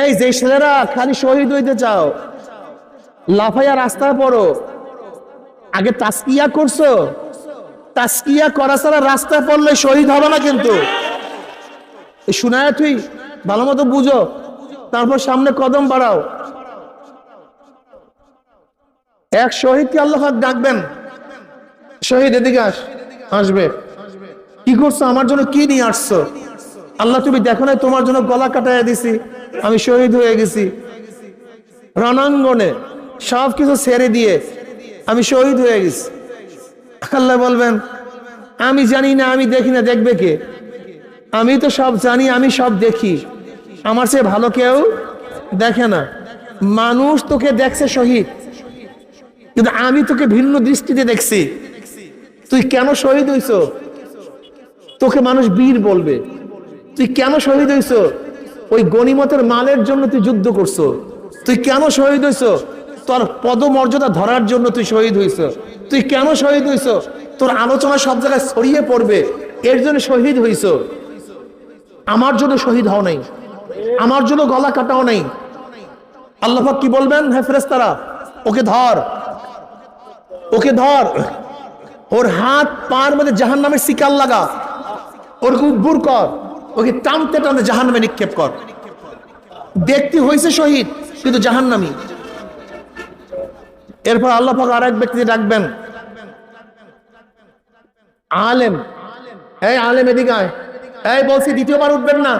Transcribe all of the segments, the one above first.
এই যে ছেলেরা খালি শহীদ হইতে চাও, লাফাইয়া রাস্তায় পড়ো। আগে তাস্কিয়া করছ তাস্কিয়া করা ছাড়া রাস্তায় পড়লে শহীদ হবে না কিন্তু। শোনায় তুই ভালো মতো বুঝো, তারপর সামনে কদম বাড়াও। এক শহীদকে আল্লাহ ডাকবেন। শহীদ, এদিকে আস, আসবে। কি করছ? আমার জন্য কি নিয়ে আসছো? আল্লাহ, তুমি দেখো না তোমার জন্য গলা কাটাইয়া দিছি। আমি শহীদ হয়ে গেছি। রণাঙ্গনে সব কিছু ছেড়ে দিয়ে আমি শহীদ হয়ে গেছি। আল্লাহ বলবেন, আমি জানি না, আমি দেখি না, দেখবে কে? আমি তো সব জানি, আমি সব দেখি। আমার চেয়ে ভালো কেউ দেখে না। মানুষ তোকে দেখছে শহীদ। কিন্তু আমি তোকে ভিন্ন দৃষ্টিতে দেখছি। তুই কেন শহীদ হইছ? তোকে মানুষ বীর বলবে। তুই কেন শহীদ হইছ? ওই গণিমতের মালের জন্য তুই যুদ্ধ করছ। তুই কেন শহীদ হইছ? তোর পদমর্যাদা ধরার জন্য তুই শহীদ হইছ। তুই কেন শহীদ হইছ? তোর আলোচনা সব জায়গায় ছড়িয়ে পড়বে। এর জন্য শহীদ হইছ। আমার জন্য শহীদ হও নাই। আমার জন্য গলা কাটাও নাই। আল্লাহ কি বলবেন? হ্যাঁ ফেরেস্তারা ওকে ধর। ওকে ধর। ওর হাত পার মধ্যে জাহান নামের শিকার লাগা। ওর উব্বুর কর। ওকে টানতে টানতে জাহান নামে নিক্ষেপ কর। ব্যক্তি হয়েছে শহীদ, কিন্তু জাহান নামি এরপর আল্লাহ পাক আর এক ব্যক্তি ডাকবেন। আলেম। এই আলেম এদিকে আয়। এই বলছি, দ্বিতীয়বার উঠবেন না।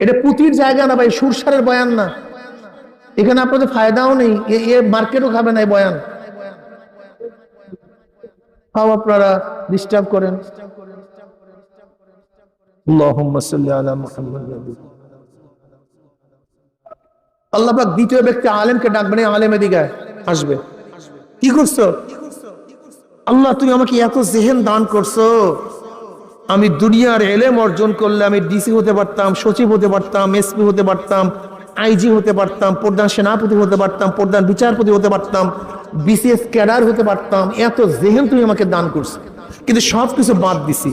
এটা পুঁতির জায়গা না ভাই, সুরসারের বয়ান না। এখানে আপনাদের ফায়দাও নেই এ মার্কেটও খাবে না এই বয়ান। খাও আপনারা ডিস্টার্ব করেন। আল্লাহুম্মা সাল্লি আলা মুহাম্মাদ। ওয়া আলি। আল্লাহ পাক দ্বিতীয় ব্যক্তি আলেমকে আলেম এদিকে আসবে। কি করছ? আল্লাহ তুমি আমাকে এত জেহেন দান করছ। আমি দুনিয়ার এলেম অর্জন করলে আমি ডিসি হতে পারতাম সচিব হতে পারতাম এসপি হতে পারতাম আইজি হতে পারতাম প্রধান সেনাপতি হতে পারতাম প্রধান বিচারপতি হতে পারতাম। বিসিএস ক্যাডার হতে পারতাম, এত জেহেন তুমি আমাকে দান করছ। কিন্তু সব কিছু বাদ দিছি।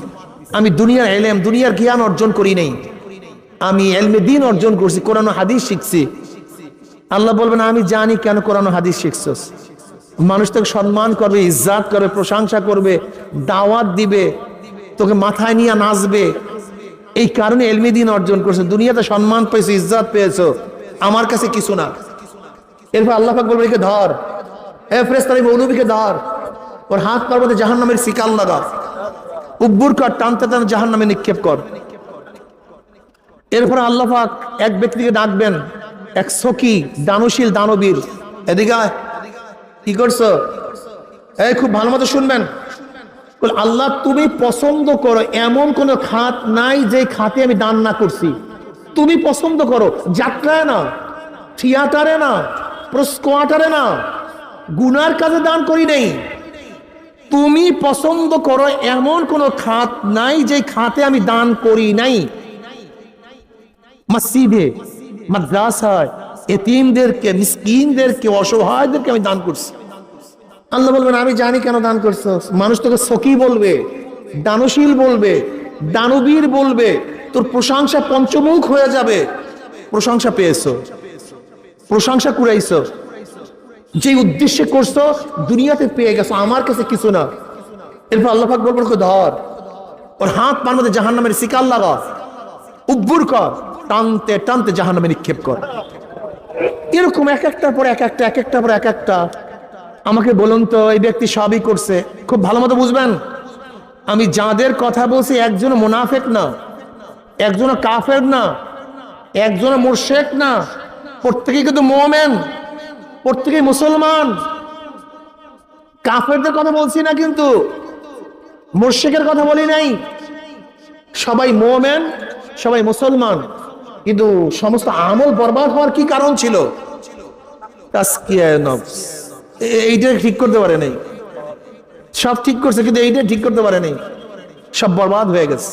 আমি দুনিয়ার এলেম, দুনিয়ার জ্ঞান অর্জন করি নাই। আমি এলমে দিন অর্জন করছি, কোরআন হাদিস শিখছি। আল্লাহ বলবেন, আমি জানি কেন কোরআন হাদিস শিখছস। মানুষ তোকে সম্মান করবে, ইজ্জাত করবে, প্রশংসা করবে, দাওয়াত দিবে, তোকে মাথায় নিয়ে নাচবে। এই কারণে এলমি দিন অর্জন করছে। দুনিয়াতে সম্মান পেয়েছ, ইজ্জাত পেয়েছ। আমার কাছে কিছু না। এরপর আল্লাহ বলবে একে ধর। এ ওর হাত জাহান নামের শিকাল লাগা। উব্বুর কর, টানতে জাহান নামে নিক্ষেপ কর। আল্লাহ পাক এক ব্যক্তিকে ডাকবেন, এক দানশীল, দানবীর। এদিকে কি করছ? এই খুব ভালো মতো শুনবেন। আল্লাহ তুমি পছন্দ করো, এমন কোন খাত নাই যে খাতে আমি দান না করছি। তুমি পছন্দ করো, যাত্রায় না, থিয়েটারে না স্কোয়াটারে না। গুনার কাজে দান করি নেই। তুমি পছন্দ করো এমন কোন খাত নাই যে খাতে আমি দান করি নাই। মসজিদে, মাদ্রাসায়, এতিমদেরকে, মিসকিনদেরকে, অসহায়দেরকে আমি দান করছি। আল্লাহ বলবেন, আমি জানি কেন দান করছ? মানুষ তোকে সখী বলবে, দানশীল বলবে, দানবীর বলবে, তোর প্রশংসা পঞ্চমুখ হয়ে যাবে। প্রশংসা পেয়েছ, প্রশংসা কুড়াইছো। যে উদ্দেশ্যে করছ, দুনিয়াতে পেয়ে গেছো, আমার কাছে কিছু না। এরপর আল্লাহ পাক বলব ধর। ওর হাত পার মধ্যে জাহান নামের শিকার লাগা। উব্বুর কর। টানতে টানতে জাহান নামে নিক্ষেপ কর। এরকম এক একটার পর এক একটা এক একটা পর এক একটা। আমাকে বলুন তো, এই ব্যক্তি সবই করছে। খুব ভালো মতো বুঝবেন? আমি যাদের কথা বলছি, একজন মোনাফেক না। একজন কাফের না। একজন মোর্শেক না। প্রত্যেকেই কিন্তু মোমেন। প্রত্যেকেই মুসলমান। কাফেরদের কথা বলছি না কিন্তু মোর্শেকের কথা বলি নাই। সবাই মোমেন, সবাই মুসলমান। কিন্তু সমস্ত আমল বরবাদ হওয়ার কি কারণ ছিল? এইটা ঠিক করতে পারে নাই সব ঠিক করছে, কিন্তু এইটা ঠিক করতে পারে নাই সব বরবাদ হয়ে গেছে।